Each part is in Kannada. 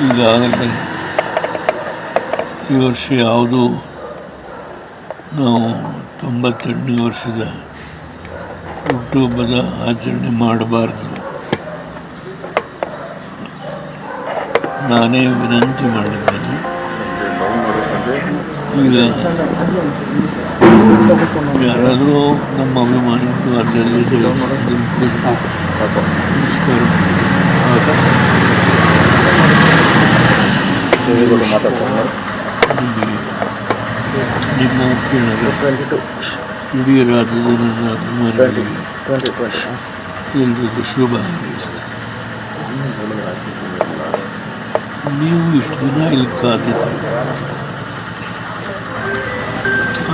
ಈಗಾಗಲೇ ಈ ವರ್ಷ ಯಾವುದು ನಾವು ತೊಂಬತ್ತೆರಡನೇ ವರ್ಷದ ಹುಟ್ಟುಹಬ್ಬದ ಆಚರಣೆ ಮಾಡಬಾರ್ದು. ನಾನೇ ವಿನಂತಿ ಮಾಡಿದ್ದೇನೆ. ಈಗ ಯಾರಾದರೂ ನಮ್ಮ ಅಭಿಮಾನಿಗಳು ಅಲ್ಲಲ್ಲಿ ನಮಸ್ಕಾರ ನಿಮಗೆ ನಿಮ್ಮ ಮುಖ್ಯನಗರ ಇಡೀ ರಾಜ್ಯದ ನನ್ನ ಅಭಿಮಾನಿಗಳಿಗೆ ಎಲ್ರಿಗೂ ಶುಭ ಹಾರೈಸ್ತೇನೆ ನೀವು ಇಷ್ಟು ದಿನ ಇಲ್ಲಿ ಕಾದಿದ್ದೀರಿ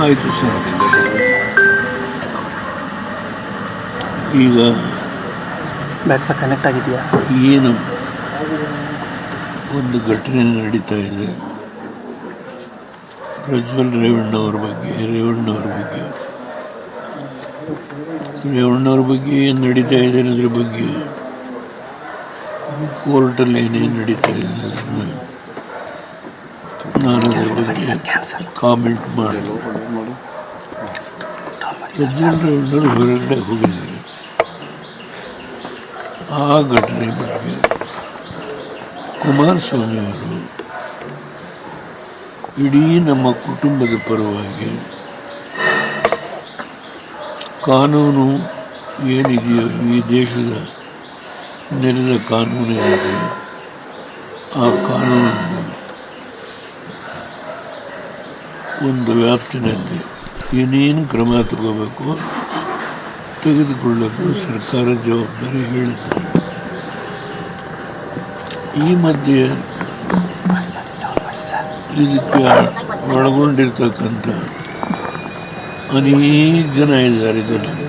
ಆಯಿತು ಸರ್ ಈಗ ಬ್ಯಾಕ್ ಪ್ಯಾಕ್ ಕನೆಕ್ಟ್ ಆಗಿದೆಯಾ ಏನು ಒಂದು ಘಟನೆ ನಡೀತಾ ಇದೆ. ಪ್ರಜ್ವಲ್ ರೇವಣ್ಣವ್ರ ಬಗ್ಗೆ ರೇವಣ್ಣವ್ರ ಬಗ್ಗೆ. ರೇವಣ್ಣವ್ರ ಬಗ್ಗೆ ಏನು ನಡೀತಾ ಇದೆ ಅನ್ನೋದ್ರ ಬಗ್ಗೆ ಕೋರ್ಟಲ್ಲಿ ಏನೇನು ನಡೀತಾ ಇದೆ ಅನ್ನೋದನ್ನು ನಾನು ಅದ್ರ ಬಗ್ಗೆ ಕಾಮೆಂಟ್ ಮಾಡಲು ಪ್ರಜ್ವಲ್ ರೇವಣ್ಣವ್ರು ಹೊರಗಡೆ ಹೋಗಿದ್ದಾರೆ. ಆ ಘಟನೆ ಬಗ್ಗೆ ಕುಮಾರಸ್ವಾಮಿ ಅವರು ಇಡೀ ನಮ್ಮ ಕುಟುಂಬದ ಪರವಾಗಿ ಕಾನೂನು ಏನಿದೆಯೋ ಈ ದೇಶದ ನೆಲದ ಕಾನೂನು ಏನಿದೆ, ಆ ಕಾನೂನನ್ನು ಒಂದು ವ್ಯಾಪ್ತಿನಲ್ಲಿ ಏನೇನು ಕ್ರಮ ತಗೋಬೇಕು ತೆಗೆದುಕೊಳ್ಳಲು ಸರ್ಕಾರ ಜವಾಬ್ದಾರಿ ಹೇಳಿದ್ದಾರೆ. ಈ ಮಧ್ಯೆ ಇದಕ್ಕೆ ಒಳಗೊಂಡಿರ್ತಕ್ಕಂಥ ಅನೇಕ ಜನ ಇದ್ದಾರೆ ಇದರಲ್ಲಿ.